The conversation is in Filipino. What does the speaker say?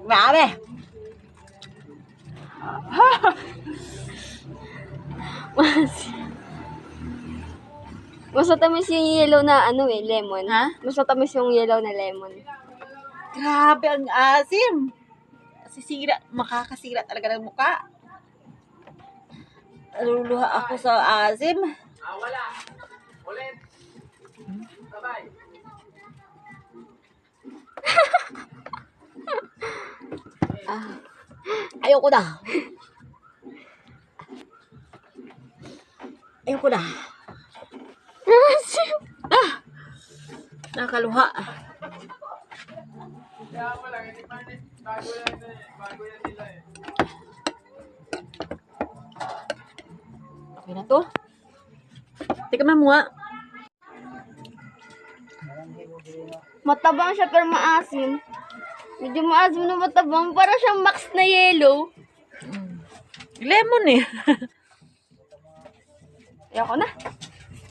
Grabe. Mas matamis yung yellow na ano eh, lemon. Ha? Mas matamis yung yellow na lemon. Grabe ang asim. Sisira, makakasira talaga ng mukha. Naluluha ako sa asim. ah, ayoko na. Ayoko na. Ah, nakaluha. Okay na to. Teka mamuha. Matabang siya pero maasim. Medyo maasim na matabang. Para siyang max na yellow. Lemon eh. Ayoko na.